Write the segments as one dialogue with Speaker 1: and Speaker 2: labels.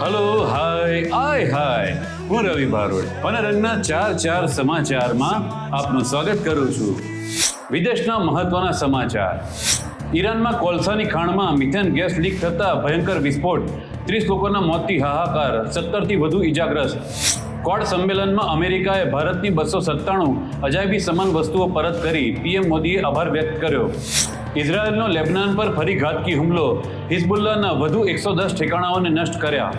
Speaker 1: Hello hi આય હાય હું રવિ બારોટ. રંગના ચાર ચાર સમાચારમાં આપનું સ્વાગત કરું છું. વિદેશના મહત્વના સમાચાર. ઈરાનમાં કોલસાની ખાણમાં મિથેન ગેસ લીક થતા ભયંકર વિસ્ફોટ. ત્રીસ લોકોના મોતથી હાહાકાર. સત્તરથી વધુ ઈજાગ્રસ્ત. ક્વાડ સંમેલનમાં અમેરિકાએ ભારતની બસો સત્તાણું અજાયબી સમાન વસ્તુઓ પરત કરી. પીએમ મોદીએ આભાર વ્યક્ત કર્યો. ઇઝરાયલનો લેબનાન પર ફરી ઘાતકી હુમલો. હિઝબુલ્લાના વધુ એકસો દસ ઠેકાણાઓને નષ્ટ કર્યા.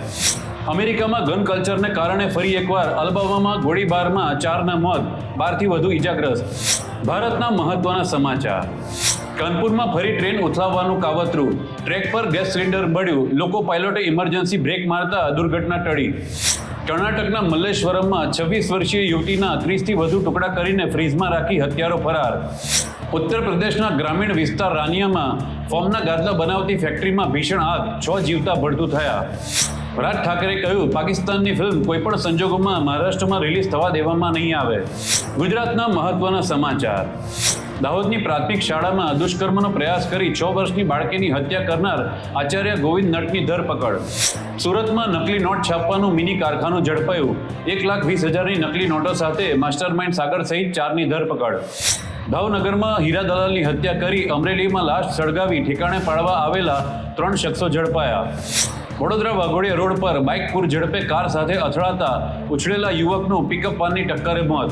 Speaker 1: અમેરિકામાં ગન કલ્ચરને કારણે ફરી એકવાર અલબામામાં ગોળીબારમાં ચારના મોત, બારથી વધુ ઈજાગ્રસ્ત ભારતના મહત્વના સમાચાર. કાનપુરમાં ફરી ટ્રેન ઉથલાવવાનું કાવતરું. ટ્રેક પર ગેસ સિલિન્ડર બળ્યું. લોકો પાયલોટે ઇમરજન્સી બ્રેક મારતા દુર્ઘટના ટળી. કર્ણાટકના મલ્લેશ્વરમમાં છવ્વીસ વર્ષીય યુવતીના ત્રીસથી વધુ ટુકડા કરીને ફ્રીજમાં રાખી હત્યારો ફરાર. ઉત્તર પ્રદેશના ગ્રામીણ વિસ્તાર રાનિયામાં ફોર્મના ગાદલા બનાવતી ફેક્ટરીમાં ભીષણ આગ, છ જીવતા ભડતું થયા. રાજ ઠાકરે કહ્યું, પાકિસ્તાનની ફિલ્મ કોઈપણ સંજોગોમાં મહારાષ્ટ્રમાં રિલીઝ થવા દેવામાં નહીં આવે. ગુજરાતના મહત્વના સમાચાર. દાહોદની પ્રાથમિક શાળામાં દુષ્કર્મનો પ્રયાસ કરી છ વર્ષની બાળકીની હત્યા કરનાર આચાર્ય ગોવિંદ નટની ધરપકડ. સુરતમાં નકલી નોટ છાપવાનું મિની કારખાનું ઝડપાયું. એક લાખ વીસ હજારની નકલી નોટો સાથે માસ્ટરમાઇન્ડ સાગર સહિત ચારની ધરપકડ. ભાવનગરમાં હીરા દલાલની હત્યા કરી અમરેલીમાં લાશ સળગાવી ઠેકાણે પાડવા આવેલા ત્રણ શખ્સો ઝડપાયા. વડોદરા વાઘોડિયા રોડ પર બાઇક પૂર ઝડપે કાર સાથે અથડાતા ઉછળેલા યુવકનું પિકઅપ વાનની ટક્કરે મોત.